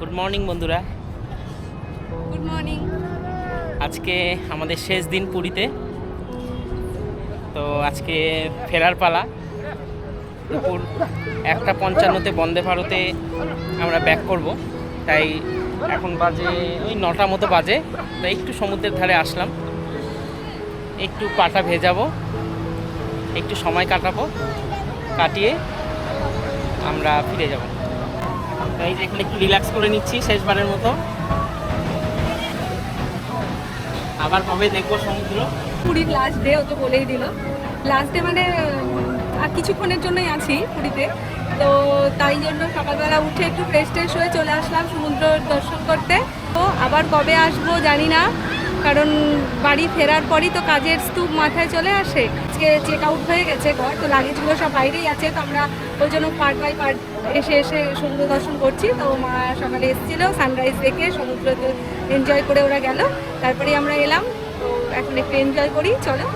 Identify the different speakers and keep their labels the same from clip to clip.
Speaker 1: Good morning বন্ধুরা।
Speaker 2: Good morning
Speaker 1: আজকে আমাদের শেষ দিন পুরীতে। তো আজকে ফেরার পালা। দুপুর একটা পঞ্চান্নতে বন্দে ভারতে আমরা ব্যাক করব। তাই এখন বাজে ওই নটা মতো বাজে। তাই একটু সমুদ্রের ধারে আসলাম। একটু পাটা ভেজাবো। একটু সময় কাটাবো। কাটিয়ে আমরা ফিরে যাব। তাই যে এখানে একটু রিল্যাক্স করে নিচ্ছি শেষবারের মতো। আবার কবে দেখব সমুদ্র?
Speaker 2: পুরীর লাস্ট ডে ও তো বলেই দিল। লাস্ট ডে মানে আর কিছুক্ষণের জন্যই আছি পুরীতে। তো তাই জন্য সকালবেলা উঠে একটু ফ্রেশ ট্রেশ হয়ে চলে আসলাম সমুদ্র দর্শন করতে। তো আবার কবে আসব জানি না। কারণ বাড়ি ফেরার পরই তো কাজের স্তূপ মাথায় চলে আসে। আজকে চেক আউট হয়ে গেছে ঘর, তো লাগেজগুলো সব বাইরেই আছে, তো আমরা ওই জন্য পার্ট বাই পার্ট এসে এসে সমুদ্র দর্শন করছি। তো মা সকালে এসেছিল সানরাইজ দেখে সমুদ্র এনজয় করে ওরা গেল। তারপরে আমরা এলাম, তো এখন একটু এনজয় করি, চলো।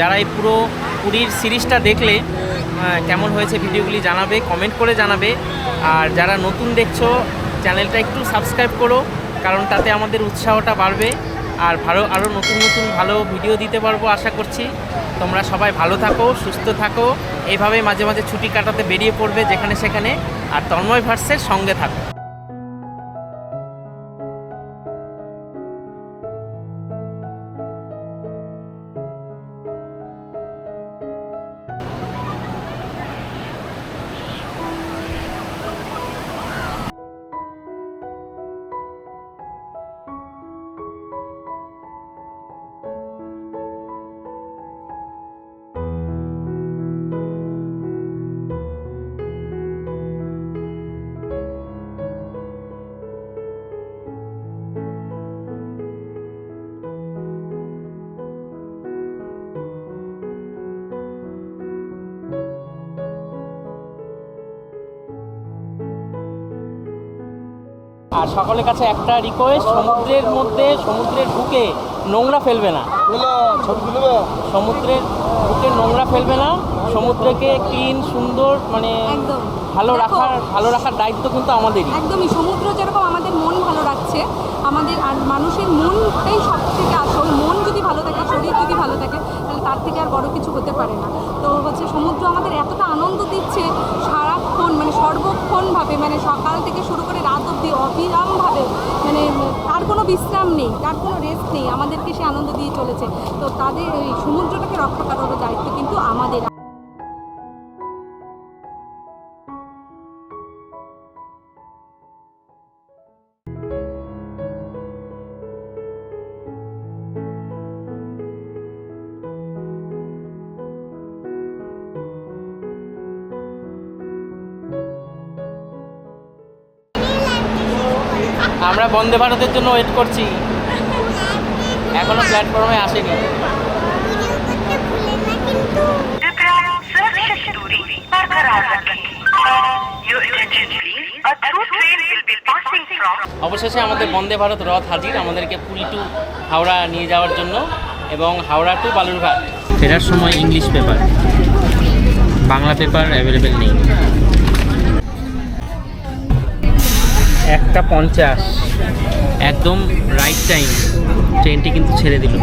Speaker 1: যারা এই পুরো পুরীর সিরিজটা দেখলে কেমন হয়েছে ভিডিওগুলি জানাবে কমেন্ট করে জানাবে। আর যারা নতুন দেখছ চ্যানেলটা একটু সাবস্ক্রাইব করো, কারণ তাতে আমাদের উৎসাহটা বাড়বে। আর ভালো আরও নতুন নতুন ভালো ভিডিও দিতে পারব আশা করছি। তোমরা সবাই ভালো থাকো, সুস্থ থাকো। এইভাবে মাঝে মাঝে ছুটি কাটাতে বেরিয়ে পড়বে যেখানে সেখানে। আর তন্ময় ভার্সের সঙ্গে থাকো। আর সকলের কাছে একটা রিকোয়েস্ট সমুদ্রের মধ্যে সমুদ্রের বুকে নোংরা ফেলবে না। সমুদ্রের বুকে নোংরা ফেলবে না। সমুদ্রকে ক্লিন সুন্দর মানে
Speaker 2: একদম।
Speaker 1: ভালো রাখার ভালো রাখার দায়িত্ব কিন্তু আমাদেরই।
Speaker 2: একদমই সমুদ্র যেরকম আমাদের মন ভালো রাখছে আমাদের আর মানুষের মনটাই সব থেকে আসল। মন যদি ভালো থাকে শরীর যদি ভালো থাকে তাহলে তার থেকে আর বড় কিছু হতে পারে না। তো হচ্ছে সমুদ্র আমাদের এতটা আনন্দ দিচ্ছে সারাক্ষণ মানে সর্বক্ষণভাবে মানে সকাল থেকে শুরু করে রাত অবধি অবিরামভাবে মানে তার কোনো বিশ্রাম নেই, তার কোনো রেস্ট নেই। আমাদেরকে সে আনন্দ দিয়ে চলেছে। তো তাদের সমুদ্রটাকে রক্ষা করার দায়িত্ব কিন্তু আমাদের
Speaker 1: আমরা বন্দে ভারতের জন্য ওয়েট করছি। এখনও প্ল্যাটফর্মে আসেনি। অবশেষে আমাদের বন্দে ভারত রথ হাজির, আমাদেরকে পুরী টু হাওড়া নিয়ে যাওয়ার জন্য এবং হাওড়া টু বালুরঘাট। ফেরার সময় English paper Bangla paper available নেই। একটা পঞ্চাশ একদম রাইট টাইম ট্রেনটি কিন্তু ছেড়ে দিল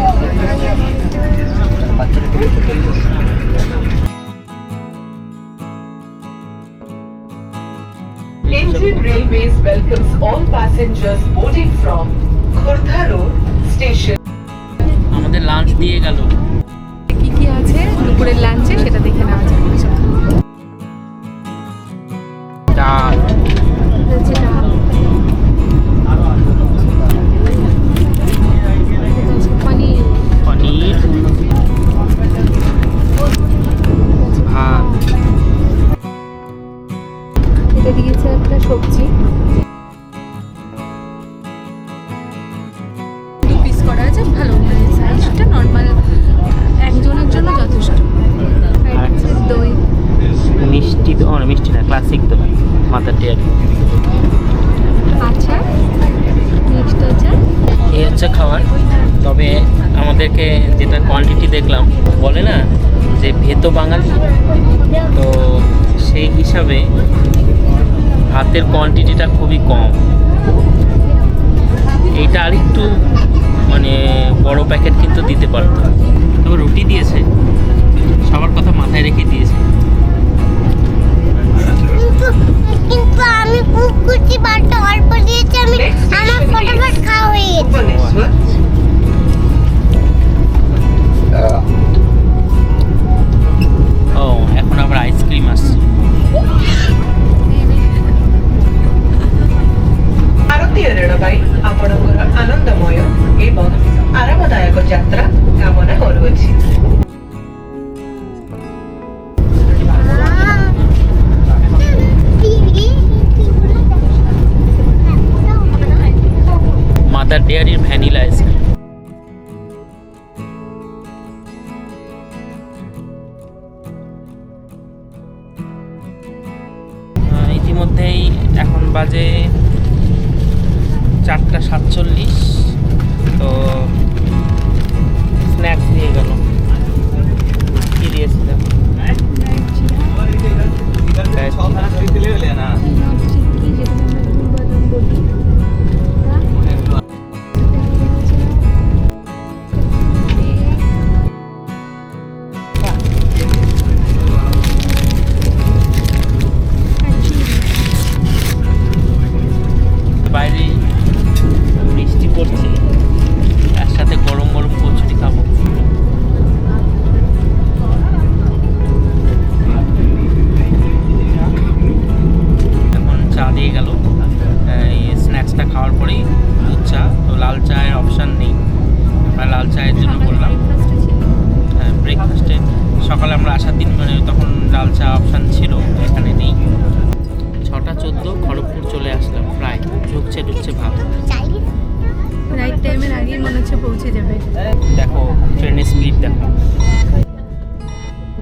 Speaker 3: Indian Railways welcomes all passengers boarding from Khurda Road Station.
Speaker 1: আমাদের লাঞ্চ দিয়ে গেল
Speaker 2: কি কি আছে দুপুরের লাঞ্চে সেটা দেখে নেওয়া যাবে
Speaker 1: ডাল মাদার ডেয়ারি
Speaker 2: আচ্ছা
Speaker 1: এই হচ্ছে? খাবার তবে আমাদেরকে যেটা কোয়ান্টিটি দেখলাম বলে না যে ভেতো বাঙালি তো সেই হিসাবে ভাতের কোয়ান্টিটিটা খুবই কম। এইটা আর একটু মানে বড় প্যাকেট কিন্তু দিতে পারতো। তবে রুটি দিয়েছে সবার কথা মাথায় রেখে দিয়েছে।
Speaker 4: আমি খুব খুশি বাটটা অল্প দিয়েছি আমি আমার ফটোফট খাওয়া হয়ে গেছে।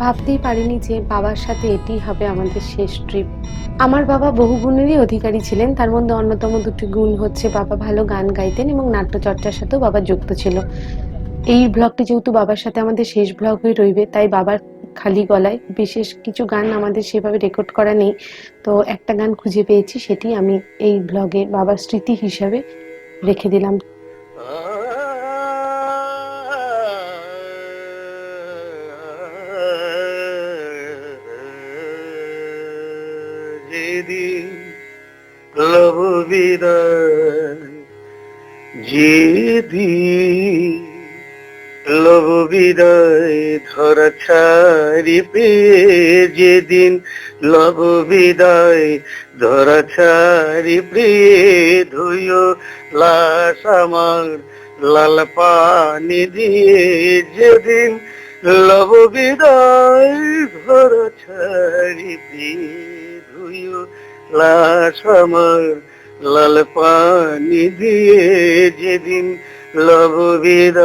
Speaker 5: ভাবতেই পারিনি যে বাবার সাথে এটি হবে আমাদের শেষ ট্রিপ আমার বাবা বহু গুণেরই অধিকারী ছিলেন, তার মধ্যে অন্যতম দুটি গুণ হচ্ছে বাবা ভালো গান গাইতেন এবং নাট্যচর্চার সাথেও বাবা যুক্ত ছিল। এই ব্লগটি যেহেতু বাবার সাথে আমাদের শেষ ব্লগ হয়ে রইবে, তাই বাবার খালি গলায় বিশেষ কিছু গান আমাদের সেভাবে রেকর্ড করা নেই। তো একটা গান খুঁজে পেয়েছি, সেটি আমি এই ব্লগে বাবার স্মৃতি হিসাবে রেখে দিলাম।
Speaker 6: যেদিন লব বিদায় ধরা ছাড়ি যেদিন লব বিদায় ধরা ছাড়ি প্রিয়ে ধুয়ো লাশ আমার লাল পানি দিয়ে, যেদিন লব বিদায় ধরা ছাড়ি প্রিয়ে ধুয়ো লাশ আমার লাল পানি দিয়ে, যেদিন लभ वीर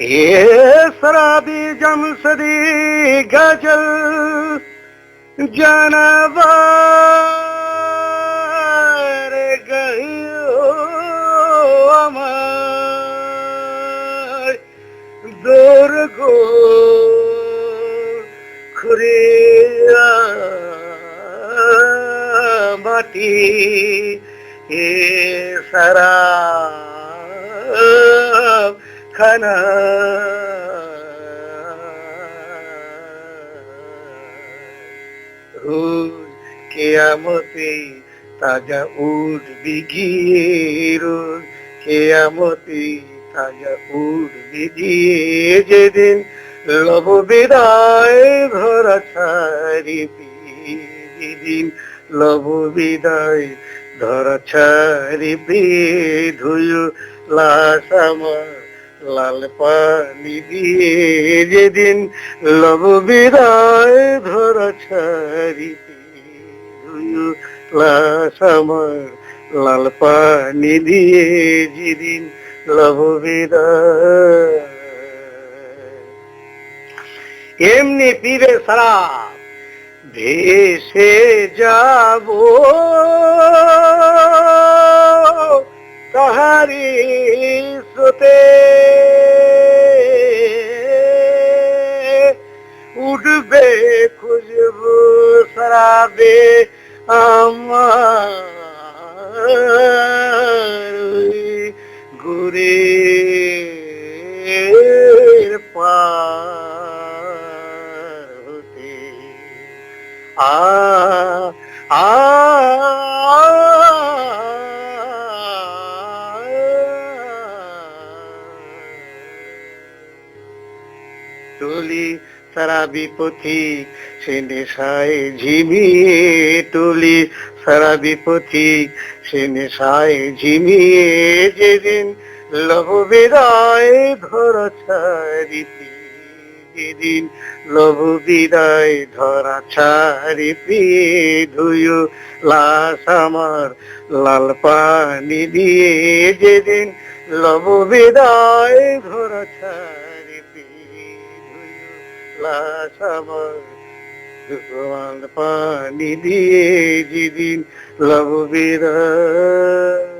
Speaker 6: हे श गजल जान কেয়ামতে তাজা উঠবি গিয়ে কেয়ামতে তাজা উঠবি গিয়ে যেদিন লব বিদায় ধরা ছাড়িবি যেদিন লব বিদায় ধরা ছাড়িবি ধুয়ো লাশ লাল পানি দিয়ে যেদিন লব বিদায় ধরা ছাড়িবি আমার লাল পানি দিয়ে যেদিন এমনি পীরে সারা ভেসে যাব তাহারি স্রোতে উঠবে তুলি, সারা বিপথিক সে নেশায় ঝিমিয়ে তুলি। সারা বিপথিক সে নেশায় ঝিমিয়ে যেদিন লব বিদায় ধরা ছাড়িতি। যেদিন লব বিদায় ধরা ছাড়িতি ধুয়ো, লাশ আমার লাল পানি দিয়ে। যেদিন লব বিদায় ধরা ধুয়ো লাশ আমার পানি দিয়ে যেদিন লব বিদায়